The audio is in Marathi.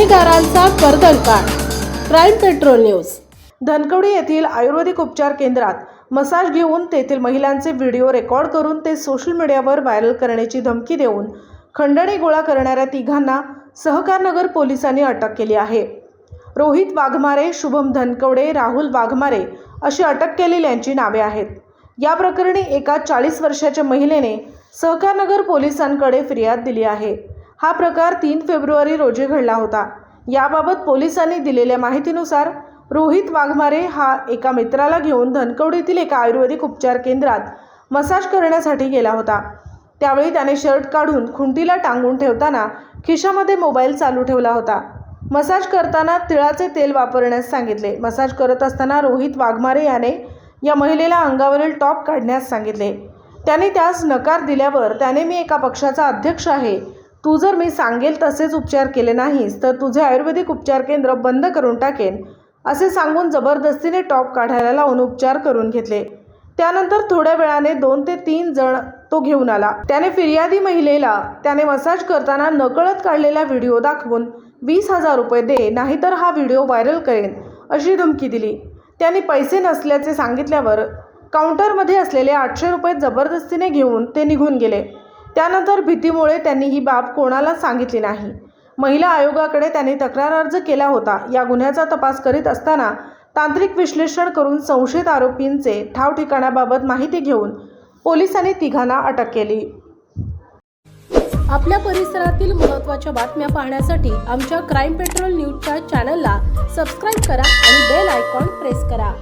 गुन्हेगारांचा कर्दनकाळ क्राईम पेट्रोल न्यूज. धनकवडी येथील आयुर्वेदिक उपचार केंद्रात मसाज घेऊन तेथील महिलांचे व्हिडिओ रेकॉर्ड करून ते सोशल मीडियावर व्हायरल करण्याची धमकी देऊन खंडणी गोळा करणाऱ्या तिघांना सहकारनगर पोलिसांनी अटक केली आहे. रोहित वाघमारे शुभम धनकवडे राहुल वाघमारे अशी अटक केलेल्यांची नावे आहेत. या प्रकरणी एका चाळीस वर्षाच्या महिलेने सहकारनगर पोलिसांकडे फिर्याद दिली आहे. हा प्रकार तीन फेब्रुवारी रोजी घडला होता. याबाबत पोलिसांनी दिलेल्या माहितीनुसार रोहित वाघमारे हा एका मित्राला घेऊन धनकवडीतील एका आयुर्वेदिक उपचार केंद्रात मसाज करण्यासाठी गेला होता. त्यावेळी त्याने शर्ट काढून खुंटीला टांगून ठेवताना खिशामध्ये मोबाईल चालू ठेवला होता. मसाज करताना तिळाचे तेल वापरण्यास सांगितले. मसाज करत असताना रोहित वाघमारे याने या महिलेला अंगावरील टॉप काढण्यास सांगितले. त्याने त्यास नकार दिल्यावर त्याने मी एका पक्षाचा अध्यक्ष आहे. तू जर मी सांगेल तसेच उपचार केले नाहीस तर तुझे आयुर्वेदिक उपचार केंद्र बंद करून टाकेन असे सांगून जबरदस्तीने टॉप काढायला लावून उपचार करून घेतले. त्यानंतर थोड्या वेळाने दोन ते तीन जण तो घेऊन आला. त्याने फिर्यादी महिलेला त्याने मसाज करताना नकळत काढलेला व्हिडिओ दाखवून वीस हजार रुपये दे नाहीतर हा व्हिडिओ व्हायरल करेन अशी धमकी दिली. त्याने पैसे नसल्याचे सांगितल्यावर काउंटरमध्ये असलेले आठशे रुपये जबरदस्तीने घेऊन ते निघून गेले. त्यानंतर भीतीमुळे त्यांनी ही बाब कोणालाच सांगितली नाही. महिला आयोगाकडे त्यांनी तक्रार अर्ज केला होता. या गुन्ह्याचा तपास करीत असताना तांत्रिक विश्लेषण करून संशयित आरोपींचे ठाव ठिकाणाबाबत माहिती घेऊन पोलिसांनी तिघांना अटक केली. आपल्या परिसरातील महत्त्वाच्या बातम्या पाहण्यासाठी आमच्या क्राईम पेट्रोल न्यूजच्या चॅनलला सबस्क्राईब करा आणि बेल आयकॉन प्रेस करा.